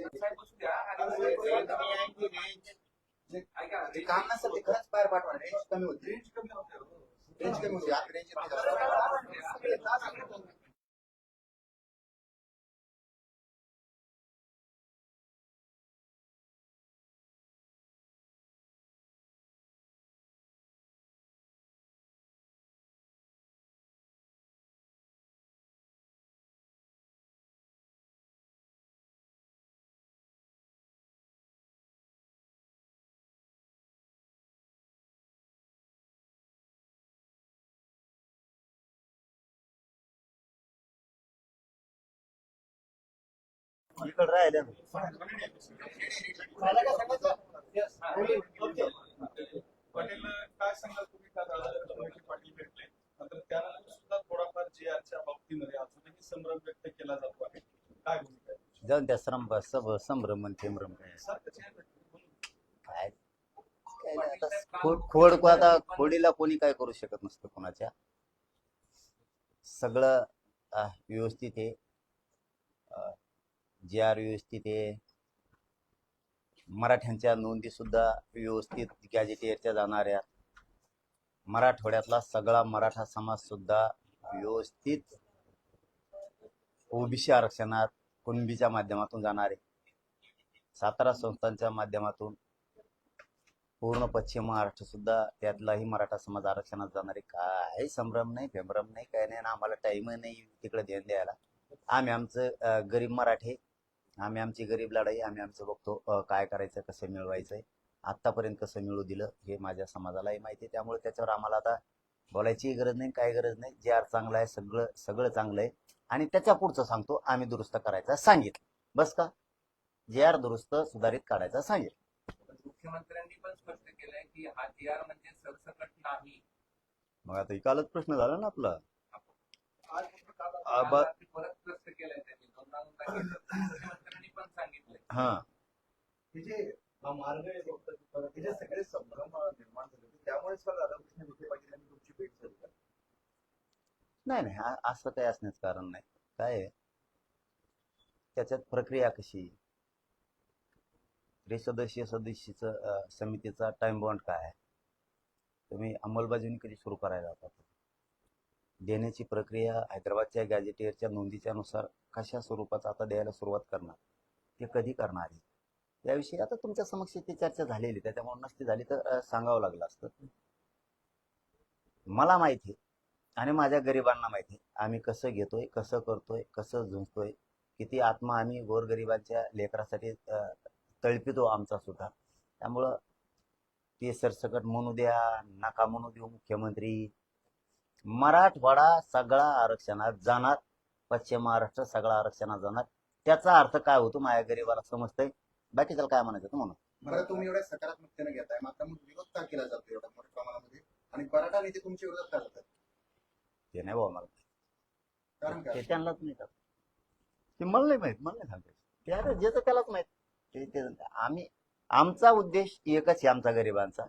साहेब ते काम खरंच पार पाठवा रेंज कमी होती. रेंज कमी होते. रेंज कमी होती आता रेंज इकडे राहिले पटेल काय सांगाल तुम्ही पाटील भेटले त्यानंतर सुद्धा थोडाफार जे बाबतीमध्ये अजूनही संभ्रम व्यक्त केला जातो आहे काय? जाऊन त्या श्रम सब संभ्रम ठेमरम काय खोड को आता खोडीला कोणी काय करू शकत नसतं कोणाच्या? सगळं व्यवस्थित आहे. जे आर व्यवस्थित आहे. मराठ्यांच्या नोंदी सुद्धा व्यवस्थित गॅजेटियरच्या जाणाऱ्या. मराठवाड्यातला सगळा मराठा समाज सुद्धा व्यवस्थित ओबीसी आरक्षणात कुणबीच्या माध्यमातून जाणारे सातारा संस्थांच्या माध्यमातून पूर्ण पश्चिम महाराष्ट्र सुद्धा त्यातलाही मराठा समाज आरक्षणात जाणारे काही काय संभ्रम नाही फेंभ्रम नाही काय नाही आम्हाला टाइम नाही तिकडे ध्यान द्यायला. आम्ही आमचं गरीब मराठे आम्ही आमची गरीब लढाई आम्ही आमचं बघतो काय करायचं कसं मिळवायचंय. आतापर्यंत कसं मिळू दिलं हे माझ्या समाजालाही माहिती आहे. त्यामुळे त्याच्यावर आम्हाला आता बोलायची गरज नाही काय गरज नाही. जे आर चांगलं आहे सगळं सगळं चांगलं आहे. आणि त्याच्या पुढचं सांगतो आम्ही दुरुस्त करायचं सांगितलं. बस का? जे आर दुरुस्त सुधारित काढायचं सांगितलं. मुख्यमंत्र्यांनी पण स्पष्ट केलंय की हा जी आर म्हणजे सरसकट नाही. मग आता कालच प्रश्न झाला ना आपला. परत स्पष्ट केलंय त्यांनी दोनदा दोनदा केलं. मुख्यमंत्र्यांनी पण सांगितलंय हा. जे मार्ग आहे हे जे सगळे संभ्रम निर्माण झाले होते त्यामुळेच काल राधाकृष्ण विखे पाटील यांनी तुमची भेट झाली का? नाही नाही आ- असं काही असण्याचं कारण नाही. काय आहे? त्याच्यात प्रक्रिया कशी त्रिसदस्यीय सदस्यचं अं, समितीचा टाइम बॉन्ड काय आहे? तुम्ही अंमलबजावणी कधी सुरू करायला जातात देण्याची प्रक्रिया हैदराबादच्या गॅजेटियरच्या नोंदीच्या नुसार कशा स्वरूपात आता द्यायला सुरुवात करणार? ते कधी करणार? आहे याविषयी आता तुमच्या समक्ष ती चर्चा झालेली त्याच्यामुळे नसती झाली तर सांगावं लागलं असतं. मला माहिती आहे आणि माझ्या गरिबांना माहिती आहे. आम्ही कसं घेतोय कसं करतोय कसं झुंजतोय किती आत्मा आम्ही गोरगरिबांच्या लेकरासाठी तळपितो आमचा सुद्धा. त्यामुळं ते सरसकट म्हणू द्या नका म्हणू देऊ मुख्यमंत्री. मराठवाडा सगळा आरक्षणात जाणार. पश्चिम महाराष्ट्र सगळा आरक्षणात जाणार. त्याचा अर्थ काय होतो? माझ्या गरीबाला समजतंय. बाकीच्याला काय म्हणायचं म्हणून. बरं तुम्ही एवढ्या सकारात्मकतेने घेताय. मात्र मग विरोध का केला जातो एवढ्या मोठ्या प्रमाणामध्ये? आणि मराठा नेते तुमच्या विरोधात का जातात? ते नाही बाबा मला कारण ते काय त्यांनाच नाही का ते मला नाही माहीत. मला नाही सांगते ते आता ज्याचं त्यालाच माहीत. ते ते- आम्ही आमचा उद्देश एकच आहे आमचा गरिबांचा.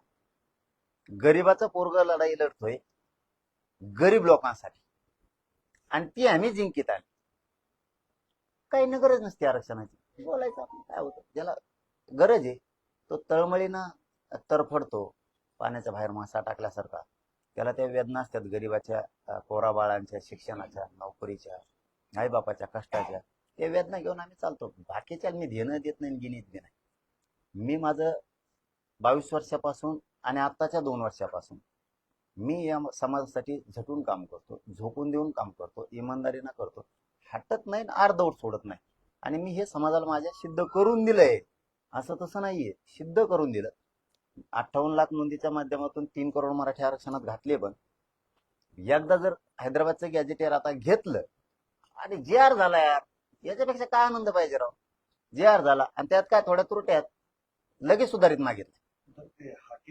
गरिबाचा पोरग लढाई लढतोय. गरीब लोकांसाठी. आणि ती आम्ही जिंकीत आली काही न गरज नसते आरक्षणाची. बोलायचं आपण काय होतं? ज्याला गरज आहे तो तळमळीनं तरफडतो पाण्याच्या बाहेर मासा टाकल्यासारखा. त्याला त्या वेदना असतात गरिबाच्या अं, पोराबाळांच्या शिक्षणाच्या नोकरीच्या आईबापाच्या कष्टाच्या. त्या वेदना घेऊन आम्ही चालतो. बाकीच्या मी घेणं देत नाही गिनीत बी नाही. मी माझं बावीस वर्षापासून आणि आत्ताच्या दोन वर्षापासून मी या समाजासाठी झटून काम करतो झोपून देऊन काम करतो इमानदारीनं करतो. हटत नाही आणि अर्धवट सोडत नाही आणि मी हे समाजाला माझ्या सिद्ध करून दिलंय. असं तसं नाहीये. सिद्ध करून दिलं. अठ्ठावन्न लाख नोंदीच्या माध्यमातून तीन करोड मराठी आरक्षणात घातले पण. एकदा जर हैदराबादचं गॅजेटियर आता घेतलं आणि जे आर झाला यार याच्यापेक्षा काय आनंद पाहिजे राव? जे आर झाला आणि त्यात काय थोड्या त्रुट्या आहेत लगेच सुधारित मागितलं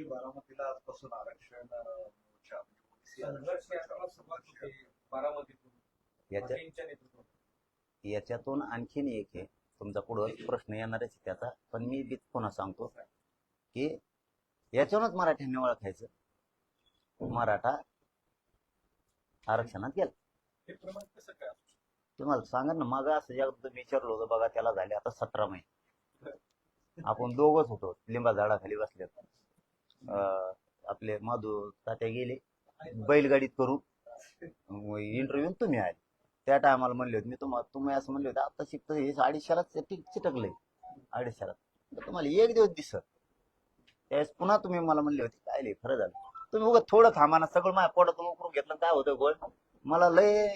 बारामतीला आजपासून आरक्षण बारामतीतून. याच्यातून आणखीन एक आहे तुमचा पुढं प्रश्न येणारच आहे त्याचा पण मी बी पुन्हा सांगतो की याच्यावरच मराठ्यांनी ओळखायचं. मराठा आरक्षणात गेला. तुम्हाला सांगा ना मग असं ज्या तुम्ही विचारलं होतं बघा त्याला झाले आता सतरा महिने. आपण दोघच होतो लिंबा झाडाखाली बसले आपले माधू तात्या गेले बैलगाडीत करून इंटरव्ह्यू तुम्ही आले. त्या टायमाला म्हणले होते मी तुम्हाला तुम्ही असं म्हणले होते आता शिकत हे अडीचशेलाच चिट- चिटकलंय अडीचशेला तुम्हाला एक दिवस दिसत. त्यावेळेस पुन्हा तुम्ही मला म्हणले होते काय लय खरं झालं? तुम्ही उगा थोडं थांबा ना सगळं माझ्या पोटातून उकरून घेतलं काय होतं गोळ मला लय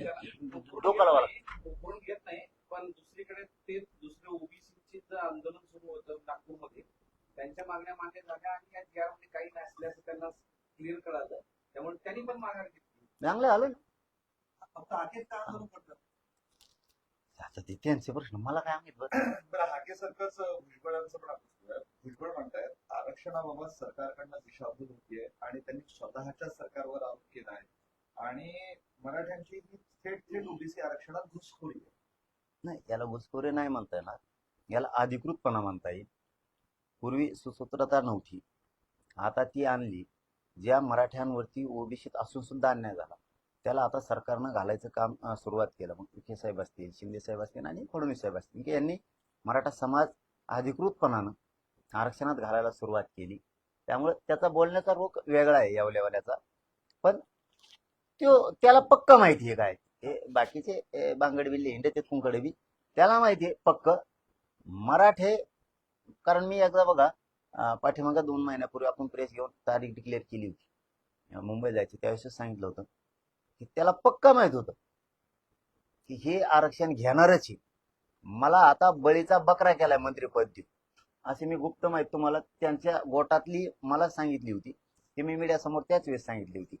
डोक्याला वाला उकरून घेत नाही पण दुसरीकडे ते दुसरे ओबीसीचे जे आंदोलन सुरू होतं नागपूरमध्ये त्यांच्या मागण्या मान्य झाल्या आणि या जी मध्ये काही नसल्याचं त्यांना क्लिअर कळालं. त्यामुळे त्यांनी पण माघार घेतली. चांगलं आलं ना. फक्त हाकेच का आता ते त्यांचे प्रश्न मला काय माहीत बरं. बरं हाकेसारखंच भुजबळांचं पण आपण. भुजबळ म्हणतायत आरक्षणाबाबत सरकारकडनं दिशाभूल होतीये आणि त्यांनी स्वतःच्या सरकारवर आरोप केला आहे आणि मराठ्यांची ही थेट थेट ओबीसी आरक्षणात घुसखोरी आहे. नाही याला घुसखोरी नाही म्हणता येणार. याला अधिकृतपणा म्हणता येईल. पूर्वी सुसूत्रता नव्हती. आता ती आणली. ज्या मराठ्यांवरती ओबीसीत असून सुद्धा अन्याय झाला. त्याला आता सरकारनं घालायचं काम सुरुवात केलं. मग विखे साहेब असतील शिंदे साहेब असतील आणि फडणवीस साहेब असतील. की यांनी मराठा समाज अधिकृतपणानं आरक्षणात घालायला सुरुवात केली. त्यामुळे त्याचा बोलण्याचा रोख वेगळा आहे यावल्यावाल्याचा. पण तो त्याला पक्क माहिती आहे काय? हे बाकीचे बांगडबिल्ले हिंडे ते कुंकडबी त्याला माहिती आहे पक्क. मराठे कारण मी एकदा बघा पाठीमागा दोन महिन्यापूर्वी आपण प्रेस घेऊन तारीख डिक्लेअर केली होती. मुंबई जायची त्यावेळेस सांगितलं होतं. की त्याला पक्क माहीत होतं की हे आरक्षण घेणारच आहे. मला आता बळीचा बकरा केलाय मंत्रीपद देऊ असे मी गुप्त माहिती तुम्हाला त्यांच्या गोटातली मला सांगितली होती. ती मी मीडियासमोर त्याच वेळेस सांगितली होती.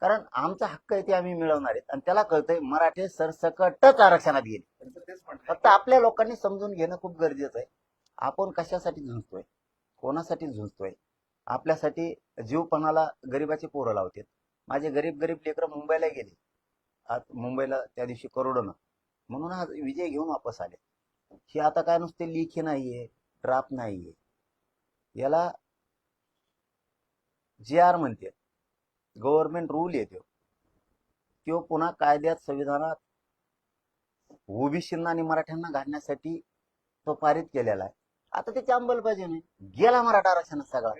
कारण आमचा हक्क आहे ते आम्ही मिळवणार आहेत. आणि त्याला कळतंय मराठे सरसकटच आरक्षणात गेले. म्हणणं फक्त आपल्या लोकांनी समजून घेणं खूप गरजेचं आहे. आपण कशासाठी झुंजतोय? कोणासाठी झुंजतोय? आपल्यासाठी जीवपणाला गरिबाची पोरं लावतात. माझे गरीब गरीब लेकरं मुंबईला गेले. आज मुंबईला त्या दिवशी करोडोनं म्हणून आज विजय घेऊन वापस आले. हे आता काय नुसते लिखी नाहीये ड्राफ्ट नाहीये. याला जे आर म्हणते. गव्हर्नमेंट रूल येतो. त्यो पुन्हा कायद्यात संविधानात ओबीसींना आणि मराठ्यांना घालण्यासाठी तो पारित केलेला आहे. आता त्याची अंमलबजावणी. गेला मराठा आरक्षण सगळा.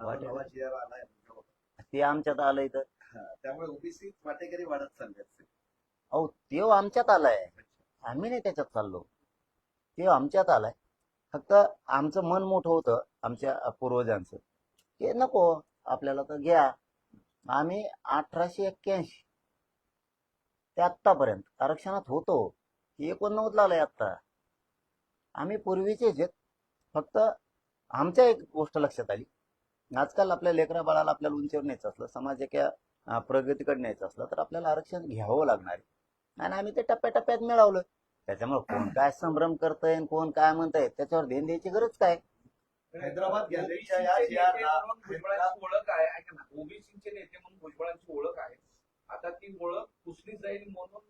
आलाय ते आमच्यात आलंय तर. हा, त्यामुळे ओबीसीत वाटेकरी वाढत चालले अहो ते आमच्यात आलाय. आम्ही नाही त्याच्यात चाललो. ते आमच्यात आलाय. फक्त आमचं मन मोठं होतं आमच्या पूर्वजांचं. ते नको आपल्याला तर घ्या. आम्ही अठराशे एक्क्याऐंशी. ते आत्तापर्यंत आरक्षणात होतो. एकोणनव्वद आलंय आत्ता. आम्ही पूर्वीचेच आहेत. फक्त आमच्या एक गोष्ट लक्षात आली. आजकाल आपल्या लेकरा बाळाला आपल्याला उंचीवर न्यायचं असलं समाज एका प्रगतीकडे न्यायचं असलं तर आपल्याला आरक्षण घ्यावं लागणार आहे. आणि आम्ही ते टप्प्याटप्प्यात मिळवलं. त्याच्यामुळे कोण काय संभ्रम करतंय कोण काय म्हणताय त्याच्यावर ध्यान द्यायची गरज काय? हैदराबाद गॅलरीच्या या भुजबळांची ओळख आहे. ऐका ना ओबीसीचे नेते म्हणून भुजबळांची ओळख आहे. आता ती ओळख पुसली जाईल म्हणून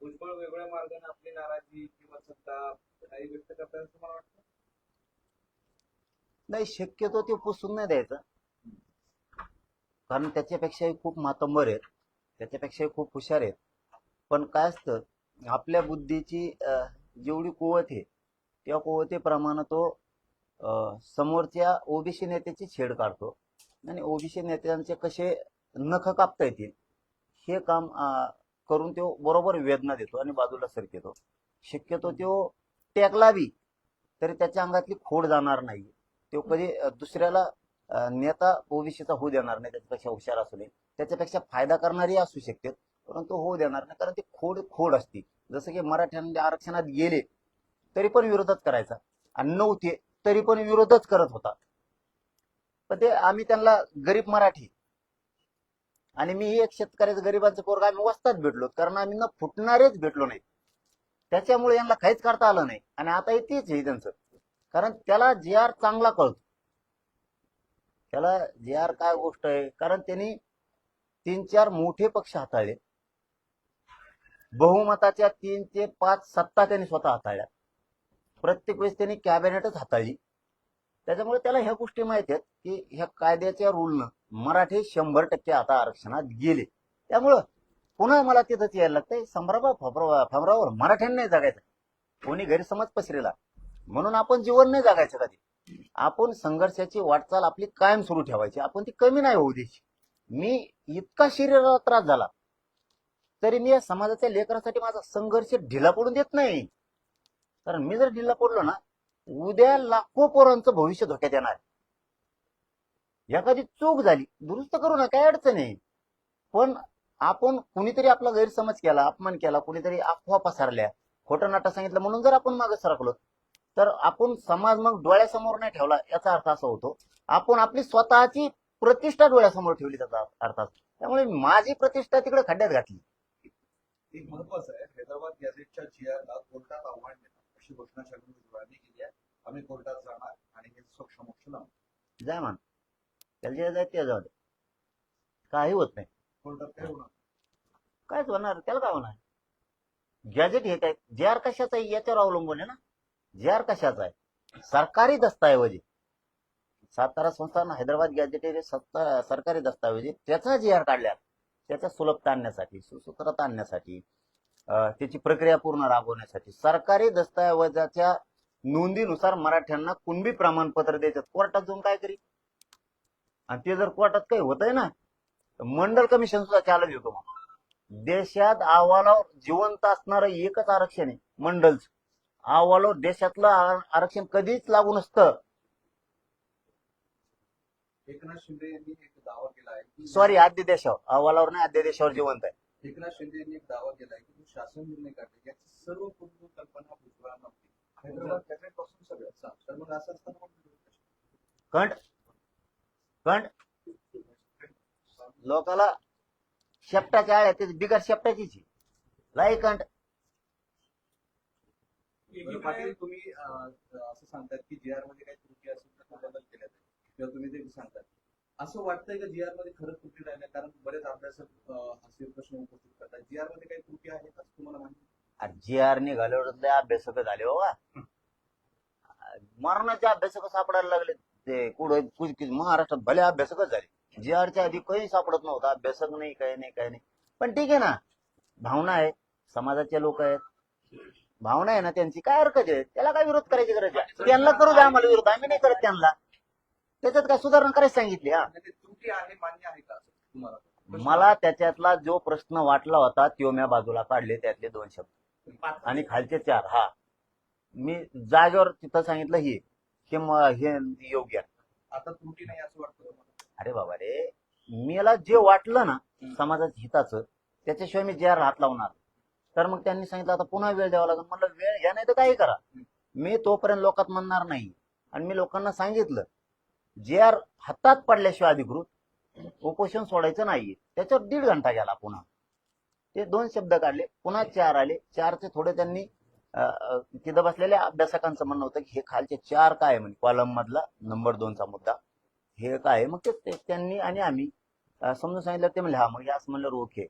भुजबळ वेगळ्या मार्गाने आपली नाराजी किंवा सत्ता काही व्यक्त करतात असं मला वाटतं? नाही शक्यतो ते पुसून नाही द्यायचं. कारण त्याच्यापेक्षाही खूप मातंबर आहेत. त्याच्यापेक्षाही खूप हुशार आहेत. पण काय असतं आपल्या बुद्धीची जेवढी कुवत आहे त्या कुवतेप्रमाणे तो समोरच्या ओबीसी नेत्याची छेड काढतो. आणि ओबीसी नेत्यांचे कसे नख कापता येतील हे काम करून तो बरोबर वेदना देतो आणि बाजूला सरकेतो. शक्यतो तो टेकला बी तरी त्याच्या अंगातली खोड जाणार नाही तो कधी दुसऱ्याला नेता ओबीसीचा होऊ देणार नाही त्याच्यापेक्षा हुशार असू नये. त्याच्यापेक्षा फायदा करणारी असू शकते परंतु होऊ देणार नाही कारण ती खोड खोड असती. जसं की मराठ्यांच्या आरक्षणात गेले तरी पण विरोधच करायचा. आणि नव्हते तरी पण विरोधच करत होता. पण ते आम्ही त्यांना गरीब मराठी. आणि मी एक शेतकऱ्याचं गरिबांचं पोरग आम्ही वस्तात भेटलो कारण आम्ही न फुटणारेच भेटलो नाही. त्याच्यामुळे यांना काहीच करता आलं नाही. आणि आता हे तेच आहे त्यांचं. कारण त्याला जे आर चांगला कळतो. त्याला जे आर काय गोष्ट आहे? कारण त्यांनी तीन चार मोठे पक्ष हाताळले. बहुमताच्या तीन ते पाच सत्ता त्यांनी स्वतः हाताळल्या. प्रत्येक वेळेस त्यांनी कॅबिनेटच हाताळली. त्याच्यामुळे त्याला ह्या गोष्टी माहीत आहेत की ह्या कायद्याच्या रूलनं मराठी शंभर टक्के आता आरक्षणात गेले. त्यामुळं पुन्हा मला तिथंच यायला लागतंय. संभ्रमा फबरा फबरावर मराठ्यांनी जगायचं कोणी गैरसमज पसरेला. म्हणून आपण जीवन नाही जगायचं कधी. आपण संघर्षाची वाटचाल आपली कायम सुरू ठेवायची. आपण ती कमी नाही होऊ द्यायची. मी इतका शरीराला त्रास झाला. तरी मी या समाजाच्या लेकरासाठी माझा संघर्ष ढिला पडून देत नाही. कारण मी जर ढिला पडलो ना उद्या लाखो पोरांचं भविष्य धोक्यात येणार. एखादी चूक झाली दुरुस्त करू ना काय अडचण आहे? पण आपण कुणीतरी आपला गैरसमज केला अपमान केला कुणीतरी अफवा पसरल्या खोटं नाटक सांगितलं म्हणून जर आपण मागे सरकलो तर आपण समाज मग डोळ्यासमोर नाही ठेवला याचा अर्थ असा होतो. आपण आपली स्वतःची प्रतिष्ठा डोळ्यासमोर ठेवली त्याचा अर्थ असतो त्यामुळे माझी प्रतिष्ठा तिकडे खड्ड्यात घातली. एक महत्वाचं आहे. हैदराबाद गॅझेटच्या जीआरला कोर्टात आव्हान देणार. अशी घोषणा भुजबळांनी केली आहे. आम्ही कोर्टात जाणार आणि हे लावणार. जाय मान त्याला जे जाय ते जाऊ दे. काही होत नाही. कोर्टात काय होणार? कायच होणार. त्याला काय होणार? गॅजेट हे काय? जे आर कशाचं याच्यावर अवलंबून आहे ना. जे आर कशाचा आहे? सरकारी दस्तऐवज आहे. सातारा संस्थान हैदराबाद गॅजेट सरकारी दस्ताऐवजी त्याचा जे आर काढल्या त्याचा सुलभता आणण्यासाठी सुसूत्रता आणण्यासाठी त्याची प्रक्रिया पूर्ण राबवण्यासाठी सरकारी दस्तऐवजाच्या नोंदीनुसार मराठ्यांना कुणबी प्रमाणपत्र द्यायचं कोर्टात जाऊन काय करी? आणि ते जर कोर्टात काही होतंय ना मंडल कमिशन सुद्धा चालत येतो मग. देशात अहवालावर जिवंत असणारं एकच आरक्षण आहे मंडलच. अहवालावर देशातलं आरक्षण कधीच लागू नसतं. एकनाथ शिंदे यांनी एक दावा केला आहे की सॉरी आद्य देशावर. अहवालावर नाही आद्य देशावर जिवंत आहे. एकनाथ शिंदे यांनी एक दावा केला आहे की जो शासन निर्णय काढले याची सर्व पूर्ण कल्पना भुजबळांना होती हैदराबाद गॅझेटपासून सगळं तर मग असं असताना मग कंट कंट लोकाला शेपटाच्या आळ्या ते बिगर शेपटाचीच. लाई कंट पाटील तुम्ही असं सांगतात की जी आरमध्ये काही त्रुटी असेल तर बदल केला जाईल. किंवा तुम्ही ते सांगतात. असं वाटतंय का जी आरमध्ये खरंच त्रुटी राहिल्या? कारण बरेच अभ्यासक असे प्रश्न उपस्थित करतात. जी आरमध्ये काही त्रुटी आहेत असं तुम्हाला माहिती जी आर निघाल्यावर लय अभ्यासक झाले बाबा मरणाचे अभ्यासक सापडायला लागले. ते कुठ- महाराष्ट्रात भले अभ्यासकच झाले. जी आरच्या आधी काही सापडत नव्हता. अभ्यासक नाही काही नाही काही नाही. पण ठीक आहे ना. भावना आहे. समाजाचे लोक आहेत. भावना आहे ना त्यांची काय हरकत आहे? त्याला काय विरोध करायची गरज आहे? त्यांना करू द्या आम्हाला विरोध आम्ही नाही करत त्यांना. त्याच्यात काय सुधारणा करायला सांगितली हा. त्रुटी आहे मान्य आहे का तुम्हाला? मला त्याच्यातला जो प्रश्न वाटला होता तो मी बाजूला काढले त्यातले दोन शब्द. आणि खालचे चार हा. मी जागेवर तिथं सांगितलं हे. की हे योग्य आहे. आता त्रुटी नाही असं वाटतं अरे बाबा रे मला जे वाटलं ना समाजाच्या हिताचं त्याच्याशिवाय मी जे हात लावणार तर मग त्यांनी सांगितलं आता पुन्हा वेळ द्यावा लागेल. म्हणलं वेळ घ्या नाही तर काही करा. मी तोपर्यंत लोकात म्हणणार नाही. आणि मी लोकांना सांगितलं जे आर हातात पडल्याशिवाय अधिकृत उपोषण सोडायचं नाही त्याच्यावर दीड घंटा गेला पुन्हा. ते दोन शब्द काढले. पुन्हा चार आले. चारचे थोडे त्यांनी तिथं बसलेल्या अभ्यासकांचं म्हणणं होतं की हे खालचे चार काय आहे? म्हणजे कॉलम मधला नंबर दोनचा मुद्दा. हे काय आहे? मग ते ते- त्यांनी आणि आम्ही समजून सांगितलं ते म्हणले हा मग याच म्हणलं ओके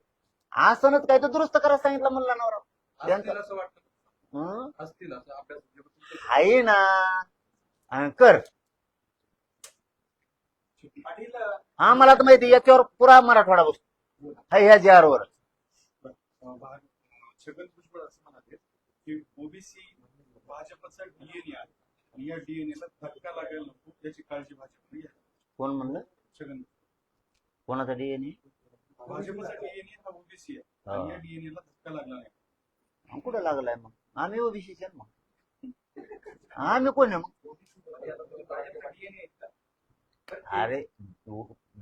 असंच काय तर दुरुस्त करायला सांगितलं म्हणलं नवरा. त्यांचं- असं वाटतं. हं? असतील असं अभ्यास म्हणजे आहे ना. कर. पाटील हा मला तर माहिती याच्यावर पुरा मराठवाडा बसतो. हा. ह्या जे वर अं, भा- छगन भुजबळ असं म्हणाले की ओबीसी भाजपचा डीएनए आहे. आणि या डीएनए ला धक्का लागायला नको याची काळजी भाजपने कोण म्हणलं? छगन कोणाचा डीएनए भाजपचा डीएनए हा ओबीसी आहे. आणि या डीएनए ला धक्का लागला नाही. कुठं लागलाय मग? आम्ही ओबीसीचे मग. आम्ही कोण आहे मग? डीएनए अरे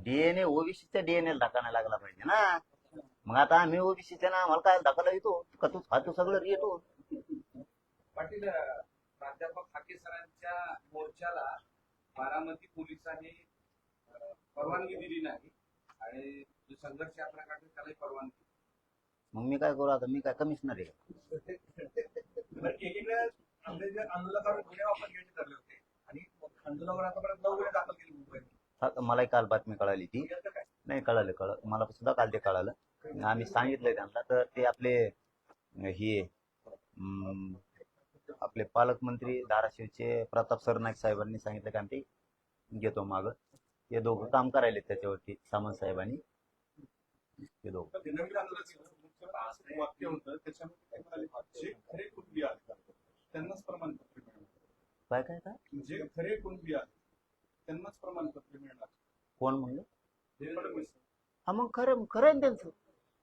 डीएनए ओबीसीच्या डीएनए धक्का नाही लागला पाहिजे ना. मग आता आम्ही ओबीसीचे ना आम्हाला काय धक्का येतो का तू खातो सगळं येतो. पाटील प्राध्यापक हाके सरांच्या मोर्चाला बारामती पोलिसांनी परवानगी दिली नाही. आणि जो संघर्ष यात्रा त्यालाही परवानगी मग मी काय करू आता? मी काय कमिशनर आहे? एकीकडे आपले जे आंदोलकांवर गुन्हे आपण घ्यायचे ठरले होते. आणि आंदोलकावर आतापर्यंत नऊ गुन्हे दाखल केले मुंबईत हा, मलाही काल बातमी कळाली ती. याचं काय? नाही कळालं कळ मला सुद्धा काल ते कळालं. आम्ही सांगितलंय त्यांना तर ते आपले हे अं, आपले पालकमंत्री धाराशिवचे प्रताप सरनाईक साहेबांनी सांगितलं की आम्ही ते घेतो माग. ते दोघं काम करायले त्याच्यावरती सामंत साहेबांनी ते दोघं. वाक्य होतं त्याच्यामध्ये काय म्हणाले? जे खरे कुणबी आहेत त्यांनाच प्रमाणपत्र मिळणार. काय काय काय? जे खरे कुणबी आहेत त्यांनाच प्रमाणपत्र मिळणार. कोण म्हणलं? फडणवीस हा मग खरं खरं आहे ना त्यांचं.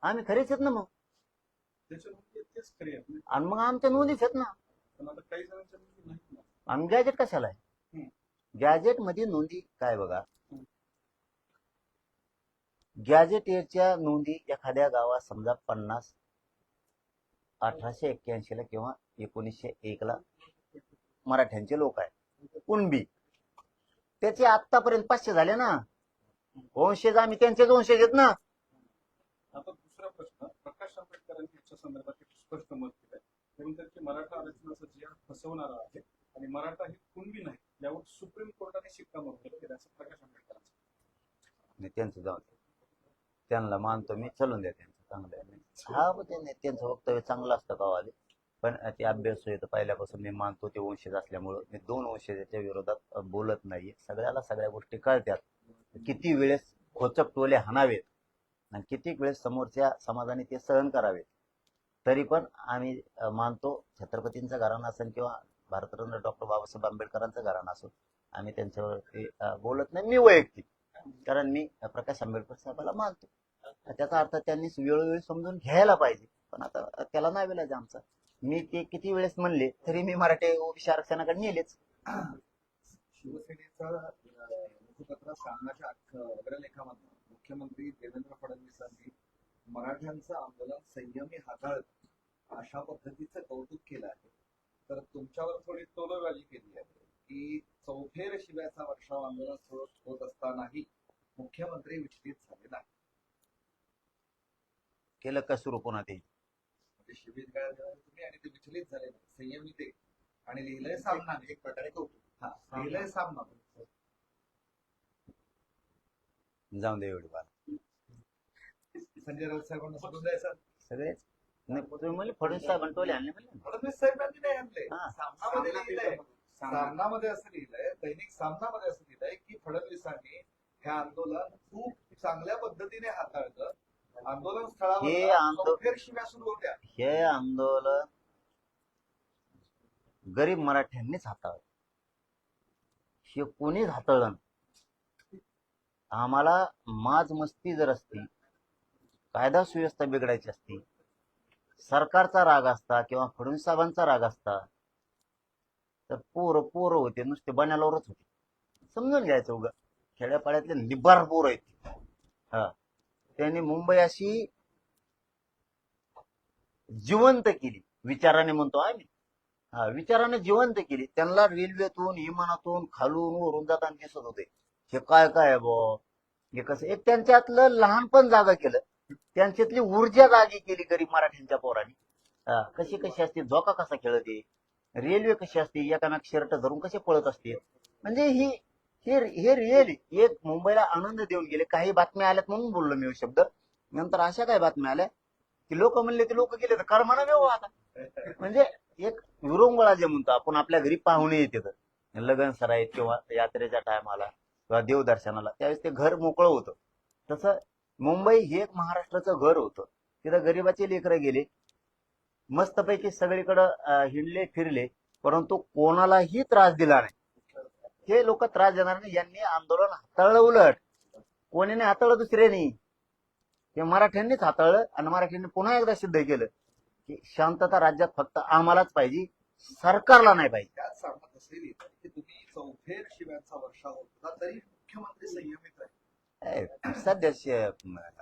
आम्ही खरेच आहेत ना मग. त्याच्यामध्ये तेच खरे आहेत ना. आणि मग आमच्या नोंदीच आहेत ना. पण आता काही जणांच्या नोंदी नाहीत ना. आम्ही गॅजेट कशाला आहे? हम्म. गॅजेटमध्ये नोंदी काय बघा? हम्म. गॅजेटच्या नोंदी एखाद्या गावात समजा पन्नास अठराशे एक्क्याऐंशी ला किंवा एकोणीसशे एक ला मराठ्यांचे लोक आहेत. कुणबी त्याचे आतापर्यंत पाचशे झाले ना. वंशज आम्ही त्यांचेच वंशज आहेत ना. आता दुसरा प्रश्न प्रकाश आंबेडकरांनी याच्या संदर्भात एक स्पष्ट मत दिलंय. ते म्हणतात की मराठा आरक्षणाचा जी फसवणारा आहे आणि मराठा हे कुणबी नाही यावर सुप्रीम कोर्टाने शिक्कामोर्तब केलं असं प्रकाश आंबेडकरांचं त्यांचं जाऊ त्यांना मानतो मी चलून द्या त्यांचं चांगलं आहे. हा त्यांनी त्यांचं वक्तव्य चांगलं असतं गावाले पण ते अभ्यास होईल पहिल्यापासून मी मानतो ते वंशज असल्यामुळं. मी दोन वंशजाच्या विरोधात बोलत नाही सगळ्याला सगळ्या गोष्टी कळतात किती वेळेस खोचक टोले हाणावेत आणि किती वेळेस समोरच्या समाजाने ते सहन करावेत. तरी पण आम्ही मानतो छत्रपतींचं घराणं असेल किंवा भारतरत्न डॉक्टर बाबासाहेब आंबेडकरांचं घराणं असो आम्ही त्यांच्यावरती बोलत नाही. मी वैयक्तिक. कारण मी प्रकाश आंबेडकर साहेबाला मानतो. त्याचा अर्थ त्यांनी वेळोवेळी समजून घ्यायला पाहिजे. पण आता त्याला नाही वेळेला आमचा. मी ते किती वेळेस म्हणले तरी मी मराठी ओबीसी आरक्षणाकडे नेलेच. शिवसेनेचा सामनाच्या मुख्यमंत्री देवेंद्र फडणवीसांनी मराठ्यांचं आंदोलन संयमी हाताळत अशा पद्धतीचं कौतुक केलं आहे. तर तुमच्यावर थोडी तोलबाजी केली आहे की चौफेर शिव्याचा वर्षाव आंदोलन होत असतानाही मुख्यमंत्री विचलित झाले नाही केलं का सुरू पुन्हा ते? म्हणजे शिबिर तुम्ही आणि ते विचलित झाले नाही संयमी ते. आणि लिहिलंय सामना. एक प्रकारे कौतुक. हा लिहिलंय सामना. जाऊन दे एवढी बात. संजय राऊत साहेबांना सोडून द्यायचं? सगळेच नाही तुम्ही म्हणले फडणवीस साहेबांनी टोले आणले म्हणले. फडणवीस साहेबांनी नाही आणले. हा. सामनामध्ये लिहिलंय. सामनामध्ये असं लिहिलंय दैनिक सामनामध्ये असं लिहिलंय की फडणवीसांनी हे आंदोलन खूप चांगल्या पद्धतीने हाताळलं आंदोलन हे स्थळावर आंदो- चौफेर शिव्या सुरू होत्या. हे आंदोलन गरीब मराठ्यांनीच हाताळलं. हे कोणीच हाताळलं. आम्हाला माज मस्ती जर असती कायदा सुव्यवस्था बिघडायची असती सरकारचा राग असता किंवा फडणवीस साहेबांचा राग असता तर पोरं पोरं होते नुसते बनायलावरच होते. समजून घ्यायचं उगा. खेड्यापाड्यातले निबार पोर आहेत हा. त्यांनी मुंबई अशी जिवंत केली. विचाराने म्हणतो आम्ही. हा विचाराने जिवंत केली. त्यांना रेल्वेतून विमानातून खालून वरून जाताना दिसत होते. हे काय काय आहे बुवा? हे कसं? एक त्यांच्यातलं लहानपण जागा केलं. त्यांच्यातली ऊर्जा जागी केली गरीब मराठ्यांच्या पोरांनी. हा, कशी कशी असते? झोका कसा खेळते? रेल्वे कशी असते? एकामेक शर्ट धरून कसे पळत असते? म्हणजे ही हे हे रिअल एक मुंबईला आनंद देऊन गेले. काही बातम्या आल्यात म्हणून बोललो मी शब्द. नंतर अशा काय बातम्या आल्या की लोक म्हणले ते लोक गेले तर कर्माना वेळ आता म्हणजे एक विरंगुळा जे म्हणतो आपण आपल्या घरी पाहुणे येते तर. लग्न सराईत किंवा यात्रेच्या टायमाला किंवा देवदर्शनाला त्यावेळेस ते घर मोकळं होतं. तसं मुंबई हे एक महाराष्ट्राचं घर होतं. तिथं गरिबाचे लेकरं गेले. मस्तपैकी सगळीकडं हिंडले फिरले. परंतु कोणालाही त्रास दिला नाही. हे लोक त्रास देणार नाही. यांनी आंदोलन हाताळलं उलट. कोणी नाही हाताळलं दुसऱ्यानी? ते मराठ्यांनीच हाताळलं आणि मराठ्यांनी पुन्हा एकदा सिद्ध केलं की शांतता राज्यात फक्त आम्हालाच पाहिजे सरकारला नाही पाहिजे. त्याच सामनात असे लिहिलंय की तुम्ही चौफेर शिव्यांचा वर्षाव होता तरी मुख्यमंत्री संयमित आहे सध्या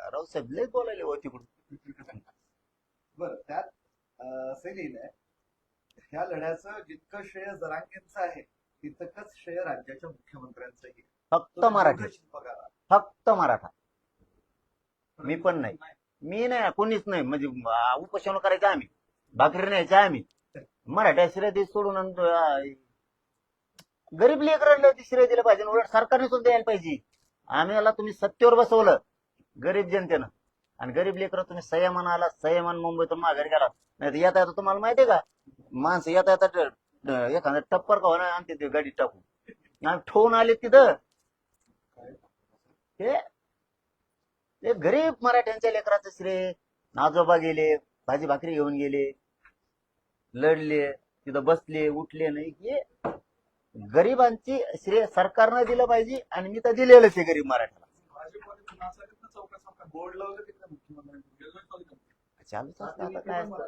रावसाहेब लय बोलायले हो तिकडून बरं त्यात असे लिहिलंय ह्या लढ्याचं जितकं श्रेय जरांगेंचं आहे तितकंच श्रेय राज्याच्या मुख्यमंत्र्यांचंही. फक्त मराठी. फक्त मराठा. मी पण नाही. मी नाही कोणीच नाही. म्हणजे उपोषण करायचं आम्ही. भाकरी न्यायचं आम्ही. मराठ्या श्रेय दे सोडून गरीब लेकरांना ते श्रेय दिलं पाहिजे. उलट सरकारने सुद्धा द्यायला पाहिजे. आम्ही याला तुम्ही सत्तेवर बसवलं. गरीब जनतेनं. आणि गरीब लेकर तुम्ही संयमान आला संयमान मुंबईतून माघारी गेला. नाही तर येता येता तुम्हाला माहितीये का? माणसं येता येता एखादा टप्पर का होणार आणते ते गाडी टाकून आणि ठेवून आले तिथं. ते गरीब मराठ्यांच्या लेकराचं श्रेय. आजोबा गेले भाजी भाकरी घेऊन गेले लढले तिथं बसले उठले नाही. की गरिबांची श्रेय सरकारनं दिलं पाहिजे आणि मी तर दिलेलंच आहे गरीब मराठ्याला. असतं आता काय पण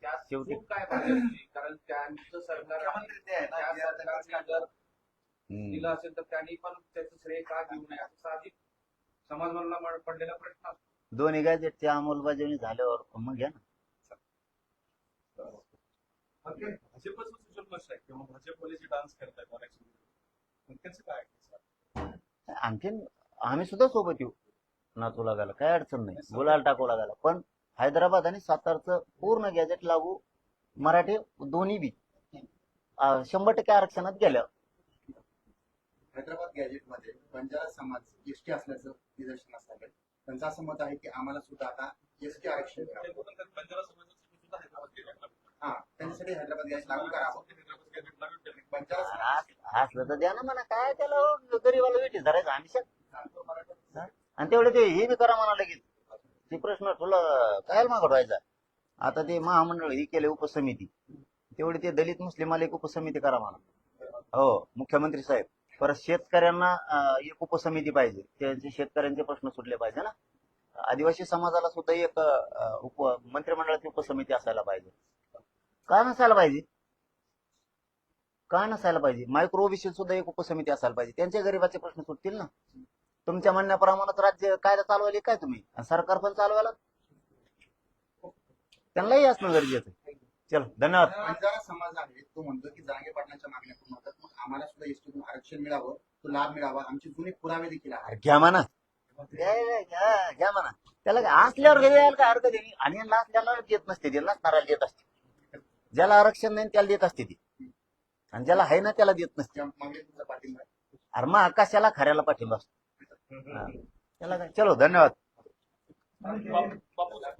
त्यात शेवटी- काय भाजपची? कारण त्यांचं सरकार. दिलं असेल तर त्यांनी पण त्याचं श्रेय का घेऊ नये? असं साहजिक समाजाला पडलेला प्रश्न दोन्ही गॅजेटची अंमलबजावणी झाल्यावर मग घ्या ना. भाजपचं आहे किंवा भाजपवाले डान्स मराठी त्याचं काय आणखीन आम्ही सुद्धा सोबत येऊ. नातू लागायला. काय अडचण नाही. गुलाल टाकू लागायला. पण हैदराबाद आणि सातारचं पूर्ण गॅजेट लागू मराठी दोन्ही बी. शंभर टक्के आरक्षणात गेल्या हैदराबाद गॅजेटमध्ये बंजारा समाज एसटी असल्याचं निदर्शनास आलं त्यांचं असं मत आहे की आम्हाला सुद्धा आता एसटी आरक्षण. हा त्यांच्यासाठी हैदराबाद गॅजेट लागू करावं. बंजारा समाज असलं तर द्या ना म्हणा. काय त्याला हो, गरीबाला वेटी धरायचं आम्ही? आणि तेवढे ते हे बी करा म्हणा लगेच. ते प्रश्न तुला काय माग व्हायचा आता ते महामंडळ हे केले उपसमिती. तेवढी ते दलित मुस्लिमाला एक उपसमिती करा म्हणा. हो मुख्यमंत्री साहेब. परत शेतकऱ्यांना एक उपसमिती पाहिजे. त्यांचे शेतकऱ्यांचे प्रश्न सुटले पाहिजे ना. आदिवासी समाजाला सुद्धा एक उप मंत्रिमंडळाची उपसमिती असायला पाहिजे. का नसायला पाहिजे? का नसायला पाहिजे? मायक्रो ओबीसी सुद्धा एक उपसमिती असायला पाहिजे. त्यांच्या गरीबाचे प्रश्न सुटतील ना? तुमच्या म्हणण्याप्रमाणेच राज्य कायदा चालवायला काय तुम्ही? आणि सरकार पण चालवायला? त्यांनाही असणं गरजेचं आहे. चलो धन्यवाद. बंजारा समाज आहे. तो म्हणतो की जांगे पाटलांच्या मागण्या पूर्ण होतात. मग आम्हाला सुद्धा एसटीतून आरक्षण मिळावं तो लाभ मिळावा. आमचे जुने पुरावे देखील आहेत. अरे घ्या म्हणा. घ्या, घ्या, घ्या म्हणा. त्याला काय असल्यावर घ्यायला काय हरकत आहे. आणि यांना असल्याला देत नसते ते. नसणाऱ्याला देत असते. ज्याला आरक्षण नाही त्याला देत असते ती. आणि ज्याला आहे ना त्याला देत नसते. त्या मागणी तुमचा पाठिंबा आहे. अरे मग आकाशाला खऱ्याला पाठिंबा असतो. त्याला काय चलो धन्यवाद. बापू बापूचा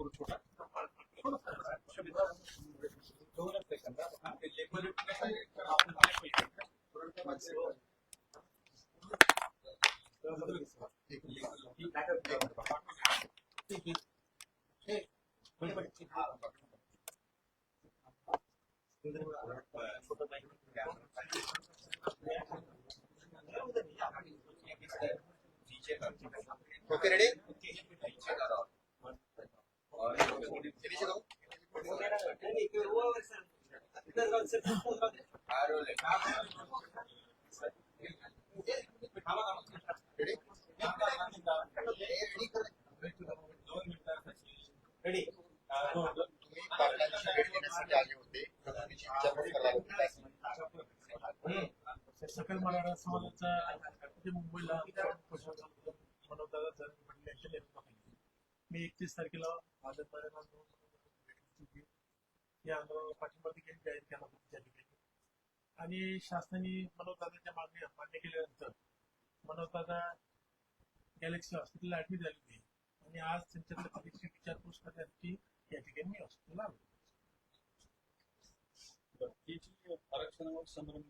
करू छोटा दोनच सेकंद हा, ते लेखोली कसं आहे, तर आपण काय पैसे ओके रेडी तुम्ही पाटलांची भेट घेण्यासाठी आले होते तर तुम्ही विचारपूस करायला होती. सकल मराठा समाजाचा जे मुंबईला वीस तारखेला माझ्या परिणाम या आंदोलनाला पाठिंबा देखील जाहीर केला होता त्या ठिकाणी आणि शासनाने मनोजदादांच्या मागण्या मान्य केल्यानंतर मनोजदादा गॅलेक्सी हॉस्पिटलला ऍडमिट झाले होते. आणि आज त्यांच्या परीक्षेची विचारपूस करण्यासाठी या ठिकाणी मी हॉस्पिटलला आलो आरक्षणावर संभ्रम